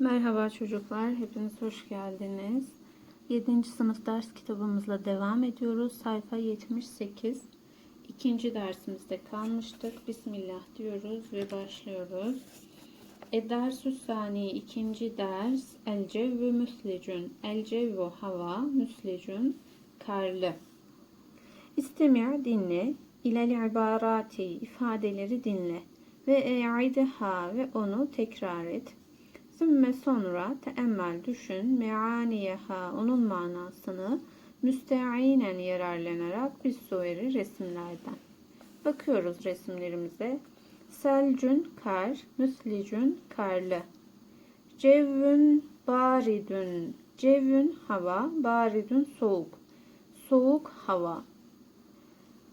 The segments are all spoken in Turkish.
Merhaba çocuklar, hepiniz hoş geldiniz. 7. sınıf ders kitabımızla devam ediyoruz. Sayfa 78. İkinci dersimizde kalmıştık. Bismillah diyoruz ve başlıyoruz. Edersü sani ikinci ders El cevvü müslicün. El cevvu hava müslicün karlı. İstemir dinle. İlel ibarati ifadeleri dinle. Ve e'ideha ve onu tekrar et. Sümme sonra teemmel düşün meaniyeha onun manasını müsteinen yararlanarak bir suveri resimlerden. Bakıyoruz resimlerimize. Selcün kar, müslicün karlı. Cevvün baridün, cevvün hava, baridün soğuk. Soğuk hava.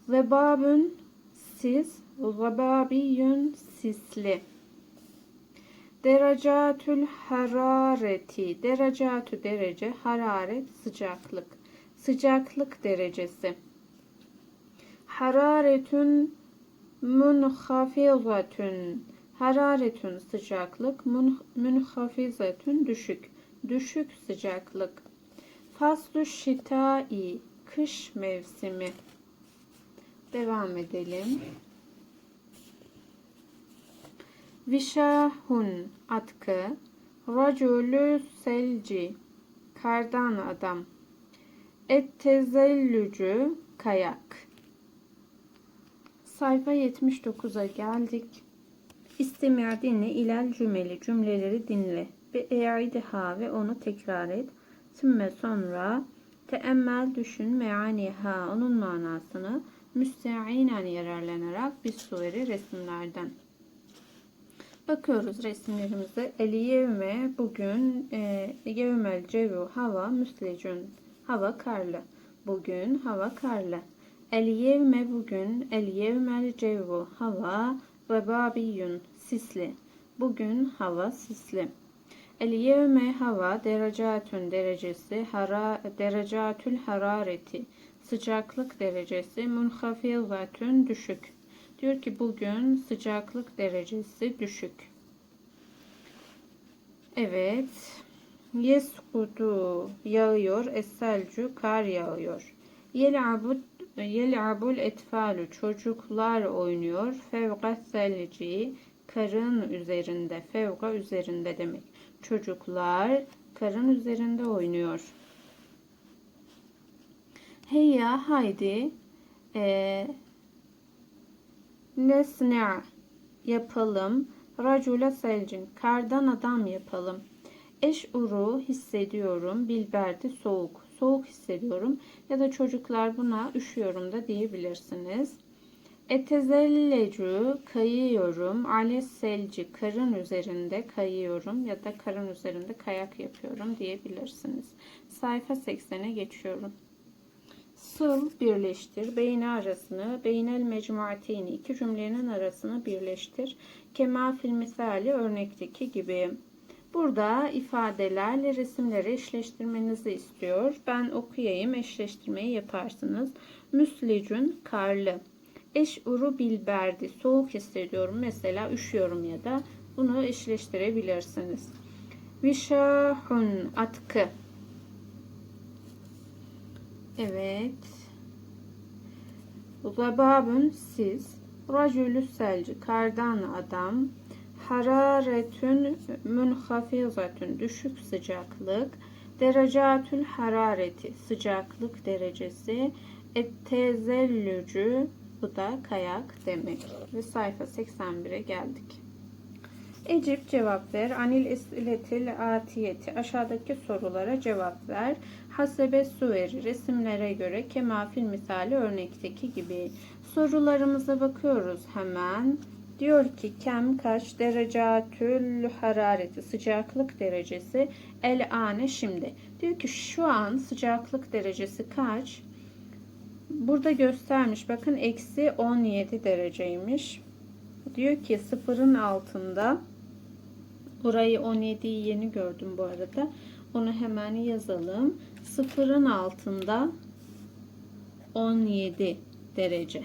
Zebabün sis, zebabiyyün sisli. Derecatül harareti. Derecatü derece, hararet sıcaklık. Sıcaklık derecesi. Hararetün münhafizatün. Hararetün sıcaklık, mün- münhafizatün düşük. Düşük sıcaklık. Faslu şitai. Kış mevsimi. Devam edelim. Vişahun atkı, racülü selci, kardan adam, et tezellücü, kayak. Sayfa 79'a geldik. İstemir dinle, ilal cümleli cümleleri dinle ve e'ideha ve onu tekrar et. Sümme sonra teemmel düşün meaniha onun manasını müsteinen yararlanarak bir suveri resimlerden. Bakıyoruz resimlerimize. El yevme bugün e, cevu hava müslecün. Hava karlı. Bugün hava karlı. El yevme bugün el yevmel cevu hava rebabiyyun sisli. Bugün hava sisli. El yevme hava derecatün derecesi hara derecatül harareti sıcaklık derecesi munhafizatün düşük. Diyor ki bugün sıcaklık derecesi düşük. Evet. Yeskudu yağıyor. Eselcu kar yağıyor. Yel'abud yel'abul etfalu çocuklar oynuyor. Fevga selci karın üzerinde. Fevga üzerinde demek. Çocuklar karın üzerinde oynuyor. Heyya haydi eee Nesna yapalım. Racule selcin kardan adam yapalım. Eş uru hissediyorum. Bilberdi soğuk. Soğuk hissediyorum. Ya da çocuklar buna üşüyorum da diyebilirsiniz. Etezellecu kayıyorum. Ale selci karın üzerinde kayıyorum ya da karın üzerinde kayak yapıyorum diyebilirsiniz. Sayfa 80'e geçiyorum. Sıl birleştir. Beyni arasını, beynel mecmuateyni iki cümlenin arasını birleştir. Kema fil misali örnekteki gibi. Burada ifadelerle resimleri eşleştirmenizi istiyor. Ben okuyayım, eşleştirmeyi yaparsınız. Müslicün karlı. Eş uru bilberdi. Soğuk hissediyorum. Mesela üşüyorum ya da bunu eşleştirebilirsiniz. Vişahun atkı. Evet. Zababun siz. Racülü selci kardan adam. Hararetün münhafizatün düşük sıcaklık. Derecatül harareti sıcaklık derecesi. Ettezellücü bu da kayak demek. Ve sayfa 81'e geldik. Ecip cevap ver. Anil esiletil atiyeti. Aşağıdaki sorulara cevap ver. Hasebe suveri resimlere göre kemafil misali örnekteki gibi. Sorularımıza bakıyoruz hemen. Diyor ki kem kaç derecatül harareti sıcaklık derecesi el ane şimdi. Diyor ki şu an sıcaklık derecesi kaç? Burada göstermiş bakın eksi 17 dereceymiş. Diyor ki sıfırın altında burayı 17'yi yeni gördüm bu arada. Onu hemen yazalım. Sıfırın altında 17 derece.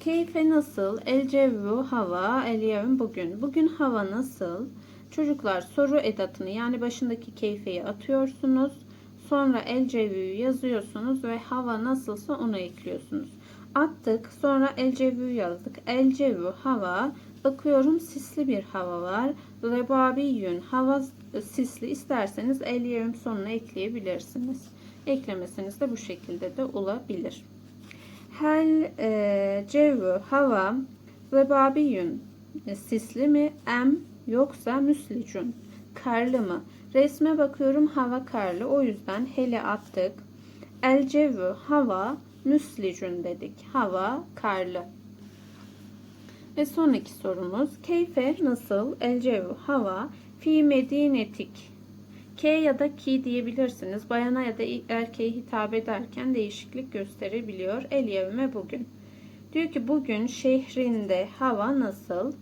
Keyfe nasıl? El cevvu hava el yevm bugün. Bugün hava nasıl? Çocuklar soru edatını yani başındaki keyfeyi atıyorsunuz. Sonra el cevüyü yazıyorsunuz ve hava nasılsa onu ekliyorsunuz. Attık sonra el cevüyü yazdık. El cevü hava bakıyorum sisli bir hava var. Rebabiyyün hava sisli isterseniz el yevim sonuna ekleyebilirsiniz. Eklemesiniz de bu şekilde de olabilir. Hel e, cevü hava rebabiyyün e, sisli mi em yoksa müslicun karlı mı? Resme bakıyorum hava karlı o yüzden hele attık. El cevü hava müslicun dedik. Hava karlı. Ve sonraki sorumuz keyfe nasıl el cevü hava fi medinetik K ya da ki diyebilirsiniz. Bayana ya da erkeğe hitap ederken değişiklik gösterebiliyor. El yevme bugün. Diyor ki bugün şehrinde hava nasıl?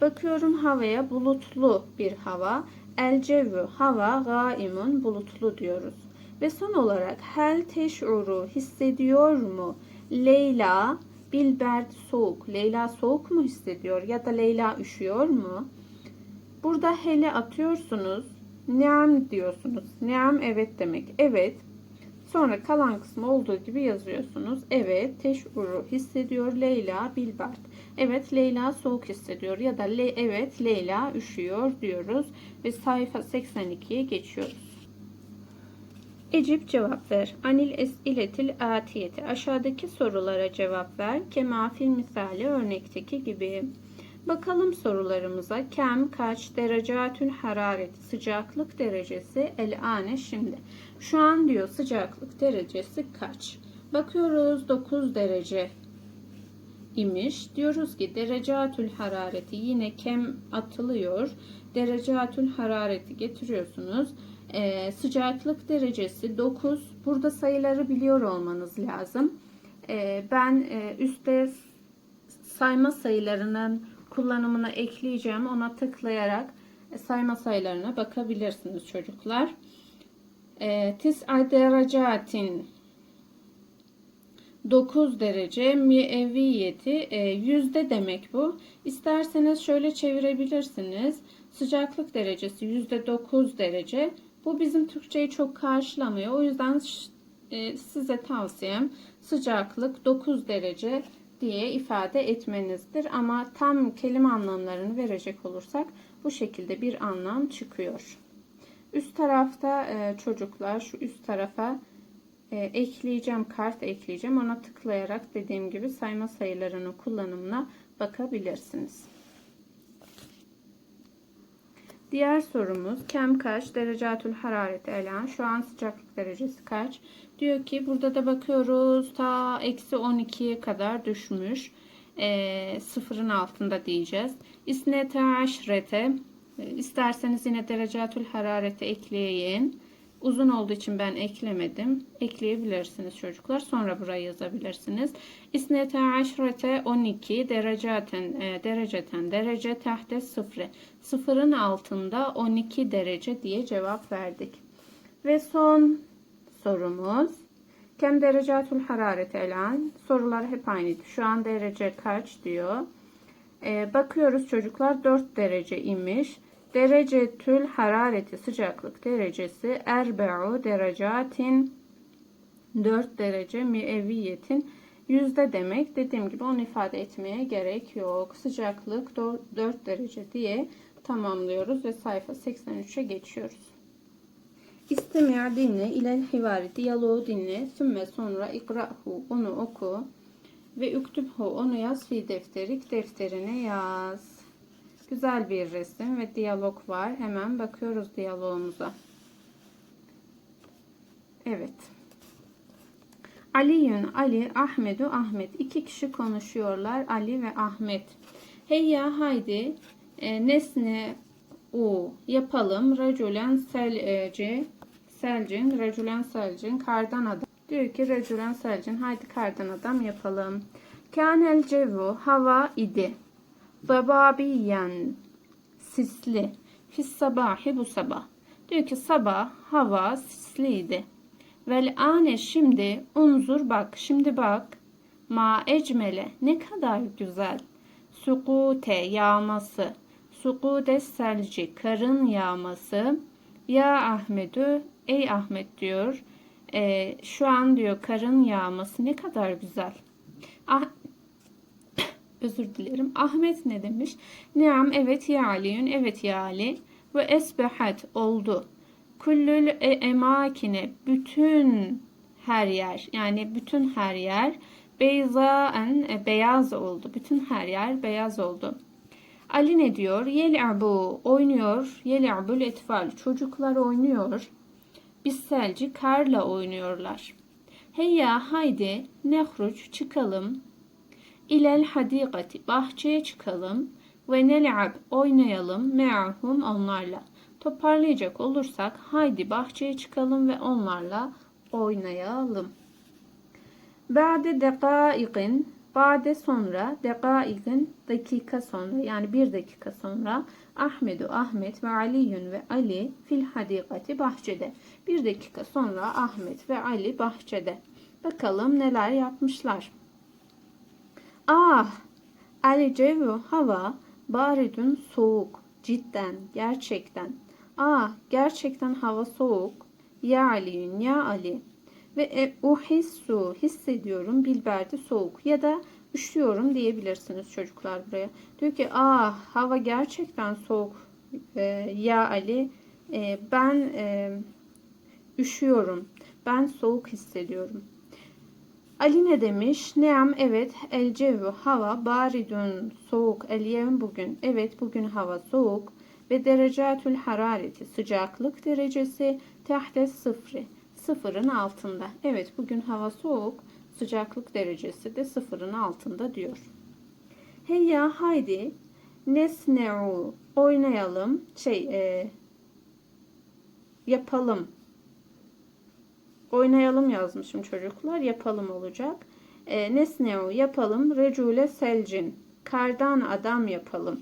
Bakıyorum havaya bulutlu bir hava. El hava gaimun bulutlu diyoruz. Ve son olarak hel teş'uru hissediyor mu? Leyla bilbert soğuk. Leyla soğuk mu hissediyor ya da Leyla üşüyor mu? Burada hele atıyorsunuz. Neam diyorsunuz. Neam evet demek. Evet. Sonra kalan kısmı olduğu gibi yazıyorsunuz. Evet, teş'uru hissediyor Leyla Bilbert. Evet, Leyla soğuk hissediyor ya da le evet Leyla üşüyor diyoruz ve sayfa 82'ye geçiyoruz. Ecip cevap ver. Anil esiletil atiyeti. Aşağıdaki sorulara cevap ver. Kemafil misali örnekteki gibi. Bakalım sorularımıza. Kem kaç derecatül hararet sıcaklık derecesi el ane şimdi. Şu an diyor sıcaklık derecesi kaç? Bakıyoruz 9 derece imiş. Diyoruz ki derecatül harareti yine kem atılıyor. Derecatül harareti getiriyorsunuz. Ee, sıcaklık derecesi 9. Burada sayıları biliyor olmanız lazım. Ee, ben e, üstte sayma sayılarının kullanımına ekleyeceğim. Ona tıklayarak sayma sayılarına bakabilirsiniz çocuklar. Tis derecatin 9 derece müevviyeti e, yüzde demek bu. İsterseniz şöyle çevirebilirsiniz. Sıcaklık derecesi yüzde 9 derece. Bu bizim Türkçeyi çok karşılamıyor. O yüzden e, size tavsiyem sıcaklık 9 derece diye ifade etmenizdir. Ama tam kelime anlamlarını verecek olursak bu şekilde bir anlam çıkıyor. Üst tarafta e, çocuklar şu üst tarafa e, ekleyeceğim kart ekleyeceğim. Ona tıklayarak dediğim gibi sayma sayılarının kullanımına bakabilirsiniz. Diğer sorumuz kem kaç derecatül harareti elan şu an sıcaklık derecesi kaç? Diyor ki burada da bakıyoruz ta eksi 12'ye kadar düşmüş. E, sıfırın altında diyeceğiz. İsnete aşrete isterseniz yine derecatül harareti ekleyin uzun olduğu için ben eklemedim. Ekleyebilirsiniz çocuklar. Sonra buraya yazabilirsiniz. İsnete aşrete 12 derecaten e, dereceten derece tahte sıfırı sıfırın altında 12 derece diye cevap verdik. Ve son sorumuz. Kem derecatul hararet elan. Sorular hep aynı. Şu an derece kaç diyor? Ee, bakıyoruz çocuklar. 4 derece imiş derece tül harareti sıcaklık derecesi erbe'u derecatin 4 derece müevviyetin yüzde demek. Dediğim gibi onu ifade etmeye gerek yok. Sıcaklık 4 derece diye tamamlıyoruz ve sayfa 83'e geçiyoruz. İstemiyor dinle, ilel hivari diyaloğu dinle, sümme sonra ikra'hu onu oku ve üktübhu onu yaz. Fi defterik defterine yaz. Güzel bir resim ve diyalog var. Hemen bakıyoruz diyalogumuza. Evet. Aliyün Ali, Ahmedu Ahmet. iki kişi konuşuyorlar. Ali ve Ahmet. Heyya haydi e, nesne u yapalım. Raculen selce selcin, recülen selcin, kardan adam. Diyor ki recülen selcin, haydi kardan adam yapalım. Kânel cevu, hava idi. Zababiyen, sisli. Fis sabahi bu sabah. Diyor ki sabah hava sisliydi. Vel ane şimdi unzur bak, şimdi bak. Ma ecmele ne kadar güzel. Sukute yağması. Sukudes selci karın yağması. Ya Ahmetü ey Ahmet diyor. e, şu an diyor karın yağması ne kadar güzel. Ah, özür dilerim. Ahmet ne demiş? Niam evet ya Ali'yün evet ya Ali. Ve esbehat oldu. Kullül e- emakine bütün her yer yani bütün her yer beyzaen e, beyaz oldu. Bütün her yer beyaz oldu. Ali ne diyor? Yel'abu oynuyor. Yel'abul etfal çocuklar oynuyor. Biz selci karla oynuyorlar. Heyya haydi nehruç çıkalım. İlel hadikati bahçeye çıkalım ve nel'ab oynayalım me'ahum onlarla. Toparlayacak olursak haydi bahçeye çıkalım ve onlarla oynayalım. Ba'de dekaikin Ba'de sonra dekaikin dakika sonra yani bir dakika sonra Ahmedu Ahmet ve Aliyun ve Ali fil hadikati bahçede. Bir dakika sonra Ahmet ve Ali bahçede. Bakalım neler yapmışlar. Ah! Ali cevu hava baridun soğuk. Cidden, gerçekten. Ah, gerçekten hava soğuk. Ya Ali'yün, ya Ali. Ve e, uhissu, hissediyorum bilberdi soğuk. Ya da üşüyorum diyebilirsiniz çocuklar buraya. Diyor ki, ah hava gerçekten soğuk. Ee, ya Ali, e, ben e, üşüyorum. Ben soğuk hissediyorum. Ali ne demiş? Neam evet el cevu hava baridun soğuk el yevm bugün. Evet bugün hava soğuk ve derecatül harareti sıcaklık derecesi tahte sıfırı sıfırın altında. Evet bugün hava soğuk sıcaklık derecesi de sıfırın altında diyor. Heyya haydi nesne'u oynayalım şey e, yapalım Oynayalım yazmışım çocuklar. Yapalım olacak. E, nesneu yapalım. Recule selcin. Kardan adam yapalım.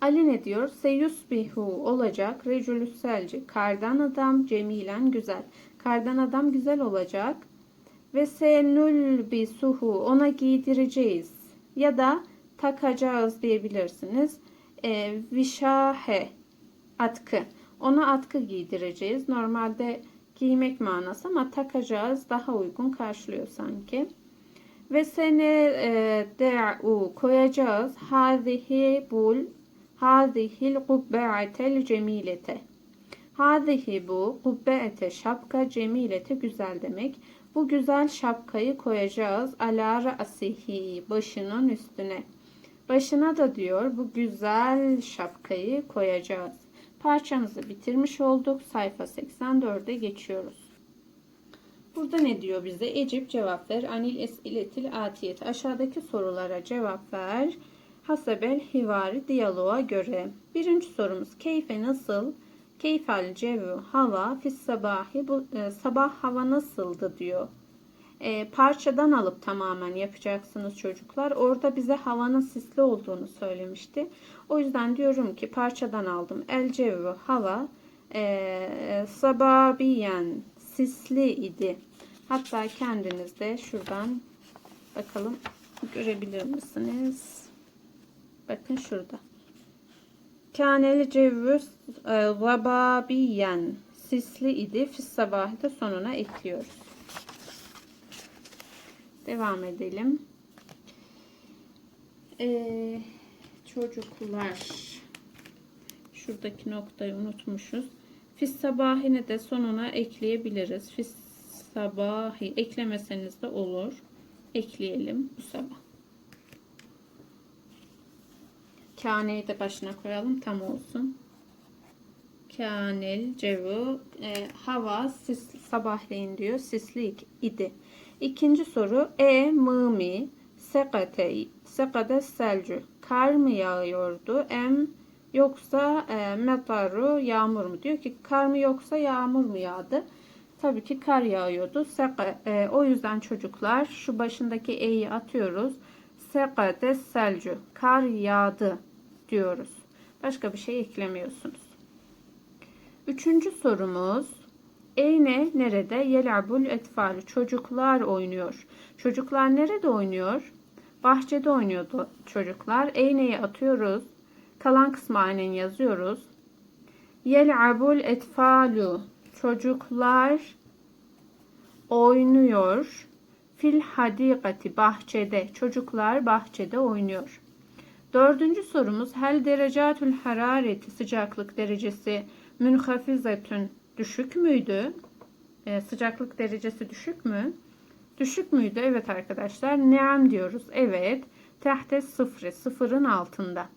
Ali ne diyor? Seyusbihu olacak. Reculü selci. Kardan adam cemilen güzel. Kardan adam güzel olacak. Ve senul bisuhu ona giydireceğiz. Ya da takacağız diyebilirsiniz. E, vişahe atkı. Ona atkı giydireceğiz. Normalde giymek manası ama takacağız daha uygun karşılıyor sanki. Ve sene e, de'u koyacağız. Hazihi bul hazihil kubbe'atel cemilete. Hazihi bu kubbe'ete şapka cemilete güzel demek. Bu güzel şapkayı koyacağız ala ra'sihi başının üstüne. Başına da diyor bu güzel şapkayı koyacağız. Parçamızı bitirmiş olduk. Sayfa 84'e geçiyoruz. Burada ne diyor bize? Ecip cevap ver. Anil esiletil atiyet. Aşağıdaki sorulara cevap ver. Hasebel hivari diyaloğa göre. Birinci sorumuz keyfe nasıl? Keyfel cevu hava fis sabahi bu e, sabah hava nasıldı diyor. E, parçadan alıp tamamen yapacaksınız çocuklar. Orada bize havanın sisli olduğunu söylemişti. O yüzden diyorum ki parçadan aldım. El cevu hava e, sababiyen sisli idi. Hatta kendiniz de şuradan bakalım görebilir misiniz? Bakın şurada. Kânel cevvü zababiyen sisli idi. Fis sabahı da sonuna ekliyoruz. Devam edelim. Ee, çocuklar şuradaki noktayı unutmuşuz. Fis sabahine de sonuna ekleyebiliriz. Fis sabahi eklemeseniz de olur. Ekleyelim bu sabah. Kaneyi de başına koyalım tam olsun. Kanel cevu e, hava sis, sabahleyin diyor sislik idi. İkinci soru e mı mi sekate sekade selcü kar mı yağıyordu em yoksa e, metaru yağmur mu? Diyor ki kar mı yoksa yağmur mu yağdı? Tabii ki kar yağıyordu. Seka, e, o yüzden çocuklar şu başındaki e'yi atıyoruz. Sekade selcü kar yağdı diyoruz. Başka bir şey eklemiyorsunuz. Üçüncü sorumuz Eyne nerede? Yelabul etfal. Çocuklar oynuyor. Çocuklar nerede oynuyor? Bahçede oynuyordu çocuklar. Eyne'yi atıyoruz. Kalan kısmı aynen yazıyoruz. Yel'abul etfalu. Çocuklar oynuyor. Fil hadikati bahçede. Çocuklar bahçede oynuyor. Dördüncü sorumuz hel derecatül harareti sıcaklık derecesi münhafizetün düşük müydü? Ee, sıcaklık derecesi düşük mü? Düşük müydü? Evet arkadaşlar. Neam diyoruz. Evet. Tehte sıfırı. Sıfırın altında.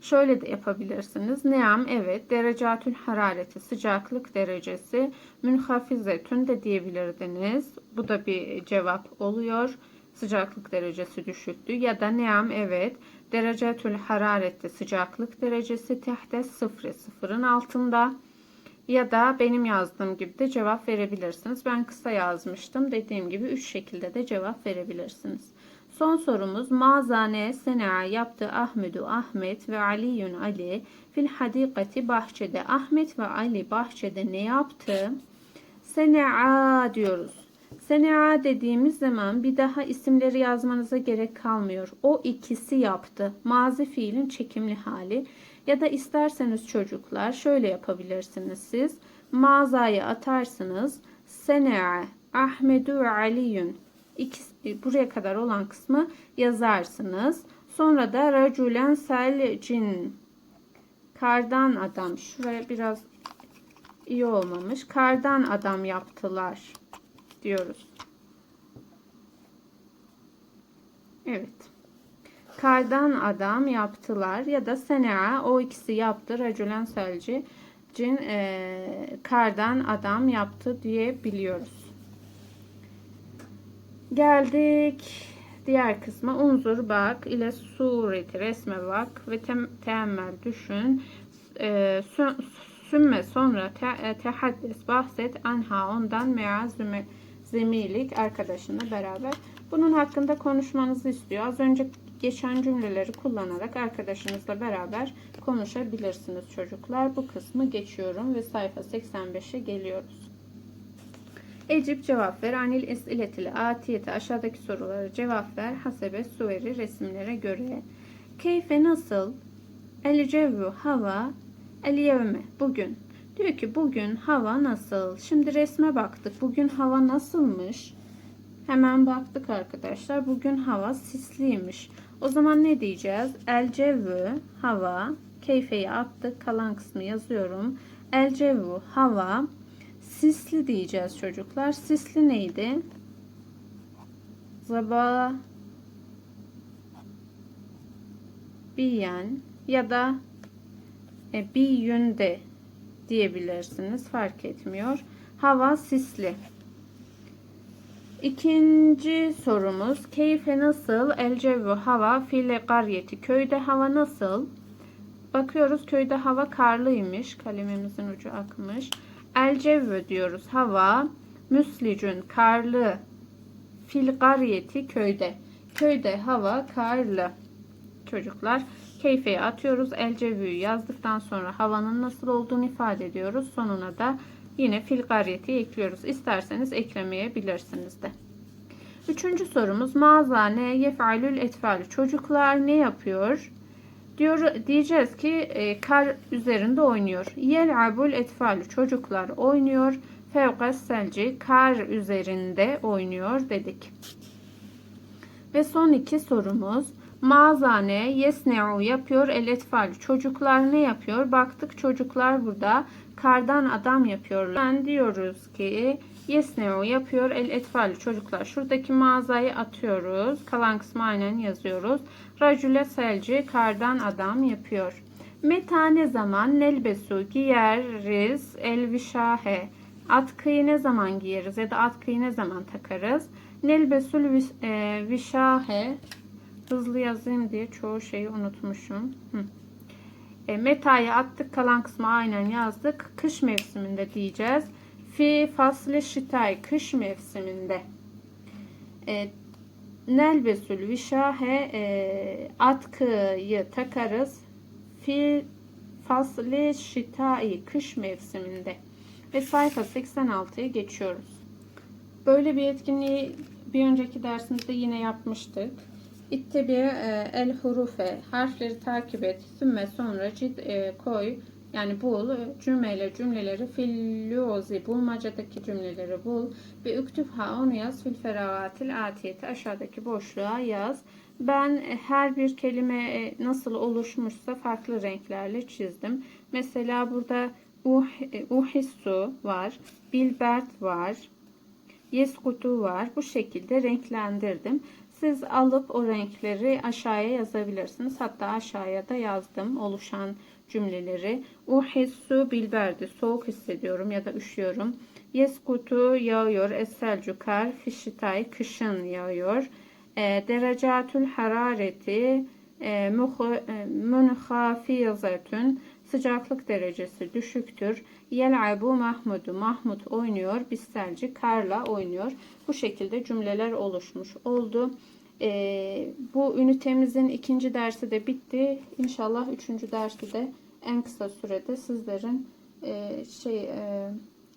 Şöyle de yapabilirsiniz. Neam evet. Derecatül harareti sıcaklık derecesi münhafizetün de diyebilirdiniz. Bu da bir cevap oluyor. Sıcaklık derecesi düşüktü. Ya da neam evet. Derecatül harareti sıcaklık derecesi tehte sıfırı. Sıfırın altında. Ya da benim yazdığım gibi de cevap verebilirsiniz. Ben kısa yazmıştım. Dediğim gibi üç şekilde de cevap verebilirsiniz. Son sorumuz mazane sena yaptı Ahmedu Ahmet ve Aliyun Ali fil hadikati bahçede. Ahmet ve Ali bahçede ne yaptı? Senea diyoruz. Senea dediğimiz zaman bir daha isimleri yazmanıza gerek kalmıyor. O ikisi yaptı. Mazi fiilin çekimli hali. Ya da isterseniz çocuklar şöyle yapabilirsiniz siz. Mağazayı atarsınız. Senea Ahmedu ve Aliyun İkisi, buraya kadar olan kısmı yazarsınız. Sonra da raculen selcin kardan adam şuraya biraz iyi olmamış. Kardan adam yaptılar diyoruz. Evet. Kardan adam yaptılar ya da senea o ikisi yaptı. Raculen selci cin e, kardan adam yaptı diyebiliyoruz. Geldik diğer kısma. Unzur bak ile sureti resme bak ve tem, teemmel düşün. E, sümme sonra te, e, tehaddes bahset anha ondan mea zemilik arkadaşınla beraber. Bunun hakkında konuşmanızı istiyor. Az önce geçen cümleleri kullanarak arkadaşınızla beraber konuşabilirsiniz çocuklar. Bu kısmı geçiyorum ve sayfa 85'e geliyoruz. Ecip cevap ver. Anil esiletili atiyete aşağıdaki sorulara cevap ver. Hasebe suveri resimlere göre. Keyfe nasıl? El cevvu hava. El yevme bugün. Diyor ki bugün hava nasıl? Şimdi resme baktık. Bugün hava nasılmış? Hemen baktık arkadaşlar. Bugün hava sisliymiş. O zaman ne diyeceğiz? El hava. Keyfeyi attık. Kalan kısmı yazıyorum. El hava. Sisli diyeceğiz çocuklar. Sisli neydi? Zaba biyen ya da e, bir yönde diyebilirsiniz. Fark etmiyor. Hava sisli. İkinci sorumuz. Keyfe nasıl? Elcevu hava file qaryeti. Köyde hava nasıl? Bakıyoruz köyde hava karlıymış. Kalemimizin ucu akmış. Elcevvü diyoruz. Hava müslicün karlı fil garyeti köyde. Köyde hava karlı. Çocuklar keyfeye atıyoruz. Elcevvü'yü yazdıktan sonra havanın nasıl olduğunu ifade ediyoruz. Sonuna da yine fil garyeti ekliyoruz. İsterseniz eklemeyebilirsiniz de. Üçüncü sorumuz mazane yef'alül etfal. Çocuklar ne yapıyor? Diyor, diyeceğiz ki e, kar üzerinde oynuyor. Yel'abul etfal çocuklar oynuyor. Fevkas selci kar üzerinde oynuyor dedik. Ve son iki sorumuz. Mazane yesne'u yapıyor. El etfal çocuklar ne yapıyor? Baktık çocuklar burada kardan adam yapıyorlar. Ben diyoruz ki yesne'u yapıyor. El etfal çocuklar. Şuradaki mağazayı atıyoruz. Kalan kısmı aynen yazıyoruz. Racüle selci kardan adam yapıyor. Meta ne zaman nelbesu giyeriz elvişahe. Atkıyı ne zaman giyeriz ya da atkıyı ne zaman takarız? Nelbesul e, vişahe. Hızlı yazayım diye çoğu şeyi unutmuşum. Hı. E, meta'yı attık. Kalan kısmı aynen yazdık. Kış mevsiminde diyeceğiz. Fi fasli şitay. Kış mevsiminde. E, Nelbesül vişahe e, atkıyı takarız. Fi fasli şitai kış mevsiminde. Ve sayfa 86'ya geçiyoruz. Böyle bir etkinliği bir önceki dersimizde yine yapmıştık. İttebi e, el hurufe harfleri takip et. Sümme sonra cid e, koy. Yani bul cümleyle cümleleri fillozi bulmacadaki cümleleri bul. Bir üktüfha onu yaz fil feragatil atiyeti aşağıdaki boşluğa yaz. Ben her bir kelime e, nasıl oluşmuşsa farklı renklerle çizdim. Mesela burada uh, e, uhissu var, bilbert var, yeskutu var. Bu şekilde renklendirdim. Siz alıp o renkleri aşağıya yazabilirsiniz. Hatta aşağıya da yazdım oluşan cümleleri. Uhissu bilberdi. Soğuk hissediyorum ya da üşüyorum. Yeskutu yağıyor. Esselcu kar. Fişitay kışın yağıyor. E, derecatül harareti e, e, münhafiyazatun sıcaklık derecesi düşüktür. Yel'abu Mahmudu. Mahmud oynuyor. Bisselci karla oynuyor. Bu şekilde cümleler oluşmuş oldu. Ee, bu ünitemizin ikinci dersi de bitti. İnşallah üçüncü dersi de en kısa sürede sizlerin e, şey e,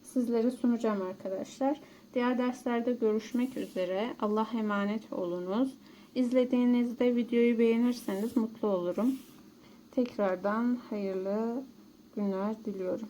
sizlere sunacağım arkadaşlar. Diğer derslerde görüşmek üzere. Allah emanet olunuz. İzlediğinizde videoyu beğenirseniz mutlu olurum. Tekrardan hayırlı günler diliyorum.